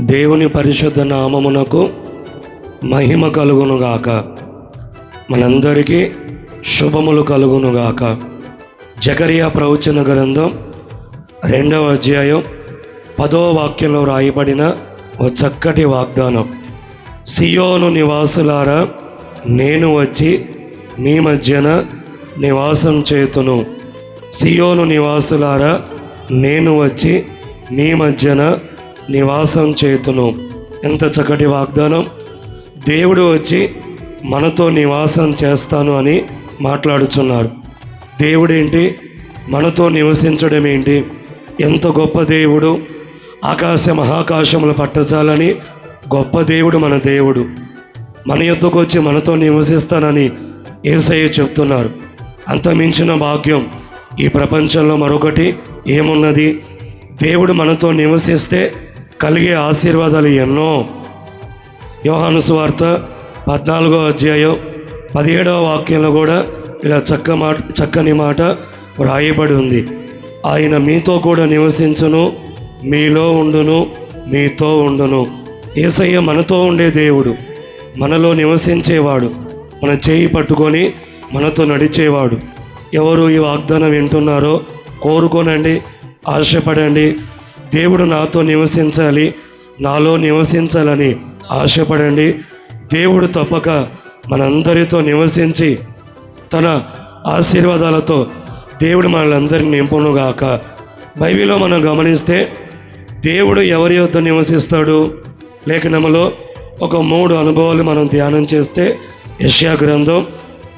దేవుని పరిశుద్ధ నామమునకు మహిమ కలుగునుగాక. మనందరికీ శుభములు కలుగునుగాక. జకరియా ప్రవచన గ్రంథం రెండవ అధ్యాయం పదో వాక్యంలో రాయబడిన ఓ చక్కటి వాగ్దానం. సియోను నివాసులారా నేను వచ్చి మీ మధ్యన నివాసం చేతును. సియోను నివాసులారా నేను వచ్చి మీ మధ్యన నివాసం చేతును. ఎంత చక్కటి వాగ్దానం. దేవుడు వచ్చి మనతో నివాసం చేస్తాను అని మాట్లాడుచున్నారు. దేవుడేంటి? మనతో నివసించడం ఏంటి? ఎంత గొప్ప దేవుడు. ఆకాశ మహాకాశములు పట్టచాలని గొప్ప దేవుడు మన దేవుడు. మన యొద్దకు వచ్చి మనతో నివసిస్తానని ఏసయ్య చెప్తున్నారు. అంత మించిన భాగ్యం ఈ ప్రపంచంలో మరొకటి ఏమున్నది? దేవుడు మనతో నివసిస్తే కలిగే ఆశీర్వాదాలు ఎన్నో. యోహాను సువార్త పద్నాలుగో అధ్యాయం పదిహేడవ వాక్యంలో కూడా ఇలా చక్క మాట చక్కని మాట వ్రాయబడి ఉంది. ఆయన మీతో కూడా నివసించును మీలో ఉండును మీతో ఉండును. ఏసయ్య మనతో ఉండే దేవుడు మనలో నివసించేవాడు మన చేయి పట్టుకొని మనతో నడిచేవాడు. ఎవరు ఈ వాగ్దానం వింటున్నారో కోరుకోనండి ఆశపడండి దేవుడు నాతో నివసించాలి. నాలో నివసించాలని ఆశపడండి. దేవుడు తప్పక మనందరితో నివసించి తన ఆశీర్వాదాలతో దేవుడు మనలందరినీ నింపునుగాక. బైబిల్లో మనం గమనిస్తే దేవుడు ఎవరి యొద్ద నివసిస్తాడు? లేఖనములో ఒక మూడు అనుభవాలు మనం ధ్యానం చేస్తే యష్యా గ్రంథం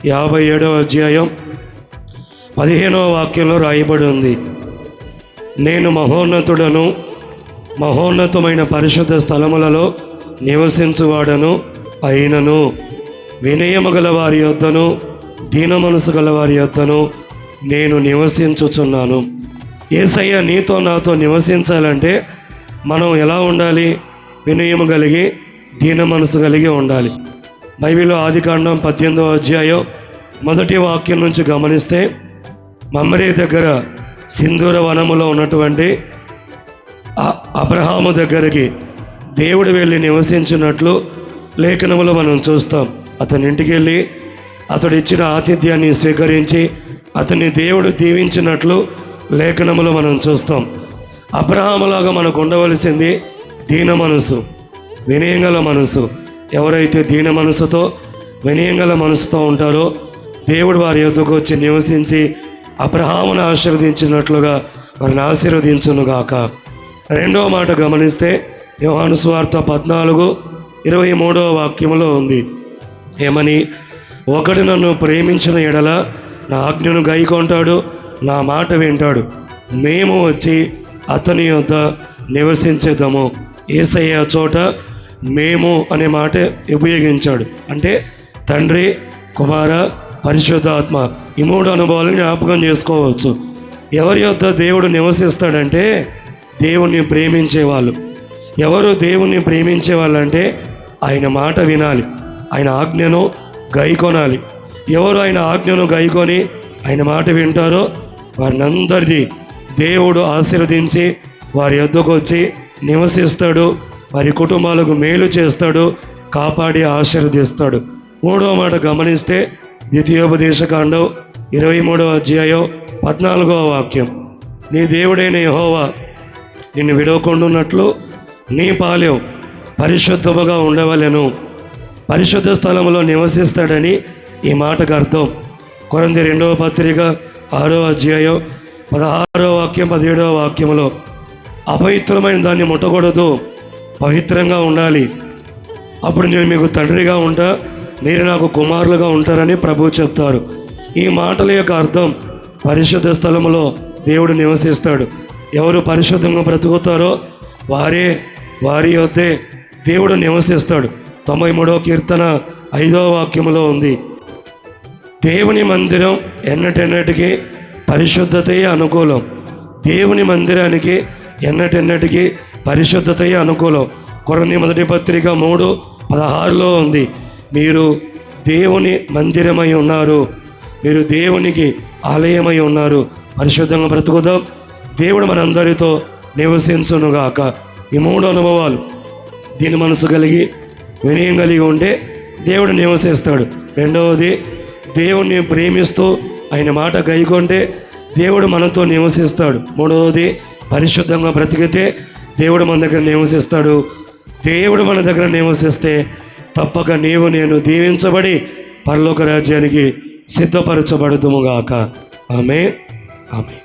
యాభై ఏడవ అధ్యాయం పదిహేనవ వాక్యంలో రాయబడి ఉంది. నేను మహోన్నతుడను మహోన్నతమైన పరిశుద్ధ స్థలములలో నివసించువాడను అయినను. వినయము గల వారి యొద్దను దీన మనసు గల వారి యొద్దను నేను నివసించుచున్నాను. ఏసయ్య నీతో నాతో నివసించాలంటే మనం ఎలా ఉండాలి? వినయము కలిగి దీన మనసు కలిగి ఉండాలి. బైబిల్ ఆదికాండం పద్దెనిమిదవ అధ్యాయం మొదటి వాక్యం నుంచి గమనిస్తే మమ్మరే దగ్గర సింధూర వనములో ఉన్నటువంటి అబ్రహాము దగ్గరికి దేవుడు వెళ్ళి నివసించినట్లు లేఖనములో మనం చూస్తాం. అతని ఇంటికి వెళ్ళి అతడు ఇచ్చిన ఆతిథ్యాన్ని స్వీకరించి అతన్ని దేవుడు దీవించినట్లు లేఖనములో మనం చూస్తాం. అబ్రహాములాగా మనకు ఉండవలసింది దీన మనసు వినయంగల మనసు. ఎవరైతే దీన మనసుతో వినయంగల మనసుతో ఉంటారో దేవుడు వారి యొద్దకు వచ్చి నివసించి అబ్రహామును ఆశీర్వదించినట్లుగా వారిని ఆశీర్వదించునుగాక. రెండవ మాట గమనిస్తే యోహాను స్వార్థ పద్నాలుగు ఇరవై మూడవ వాక్యములో ఉంది. ఏమని? ఒకడు నన్ను ప్రేమించిన ఎడల నా ఆజ్ఞను గైకొంటాడు నా మాట వింటాడు. మేము వచ్చి అతని యొద్ద నివసించేద్దాము ఏసయ్య చోట మేము అనే మాట ఉపయోగించాడు. అంటే తండ్రి కుమార పరిశుద్ధాత్మ ఈ మూడు అనుభవాలను జ్ఞాపకం చేసుకోవచ్చు. ఎవరి యొద్ద దేవుడు నివసిస్తాడంటే దేవుణ్ణి ప్రేమించేవాళ్ళు. ఎవరు దేవుణ్ణి ప్రేమించే వాళ్ళంటే ఆయన మాట వినాలి. ఆయన ఆజ్ఞను గైకొనాలి. ఎవరు ఆయన ఆజ్ఞను గైకొని ఆయన మాట వింటారో వారినందరినీ దేవుడు ఆశీర్వదించి వారి యొద్దకు వచ్చి నివసిస్తాడు. వారి కుటుంబాలకు మేలు చేస్తాడు. కాపాడి ఆశీర్వదిస్తాడు. మూడో మాట గమనిస్తే ద్వితీయోపదేశకాండం ఇరవై మూడవ అధ్యాయం పద్నాలుగవ వాక్యం. నీ దేవుడైన యహోవా నిన్ను విడవకుండున్నట్లు నీ పాలెం పరిశుద్ధముగా ఉండవలెను. పరిశుద్ధ స్థలంలో నివసిస్తాడని ఈ మాటకు అర్థం. కొరంది రెండవ పత్రిక ఆరో అధ్యాయం పదహారో వాక్యం పదిహేడవ వాక్యంలో అపవిత్రమైన దాన్ని ముట్టకూడదు పవిత్రంగా ఉండాలి. అప్పుడు నేను మీకు తండ్రిగా ఉంటా మీరు నాకు కుమారులుగా ఉంటారని ప్రభు చెప్తారు. ఈ మాటల యొక్క అర్థం పరిశుద్ధ స్థలములో దేవుడు నివసిస్తాడు. ఎవరు పరిశుద్ధంగా బ్రతుకుతారో వారే వారి యొద్దే దేవుడు నివసిస్తాడు. తొంభై మూడవ కీర్తన ఐదవ వాక్యములో ఉంది. దేవుని మందిరం ఎన్నటెన్నటికి పరిశుద్ధతయే అనుకూలం. దేవుని మందిరానికి ఎన్నటెన్నటికి పరిశుద్ధతయే అనుకూలం. కొరంది మొదటి పత్రిక మూడు పదహారులో ఉంది. మీరు దేవుని మందిరమై ఉన్నారు. మీరు దేవునికి ఆలయమై ఉన్నారు. పరిశుద్ధంగా బ్రతుకుదాం. దేవుడు మనందరితో నివసించునుగాక. ఈ మూడు అనుభవాలు దీని మనసు కలిగి వినయం కలిగి ఉంటే దేవుడు నివసిస్తాడు. రెండవది దేవుణ్ణి ప్రేమిస్తూ ఆయన మాట గైకొంటే దేవుడు మనతో నివసిస్తాడు. మూడవది పరిశుద్ధంగా బ్రతికితే దేవుడు మన దగ్గర నివసిస్తాడు. దేవుడు మన దగ్గర నివసిస్తే తప్పక నీవు నేను దీవించబడి పరలోక రాజ్యానికి సిద్ధపరచబడుతుముగాక ఆమె ఆమె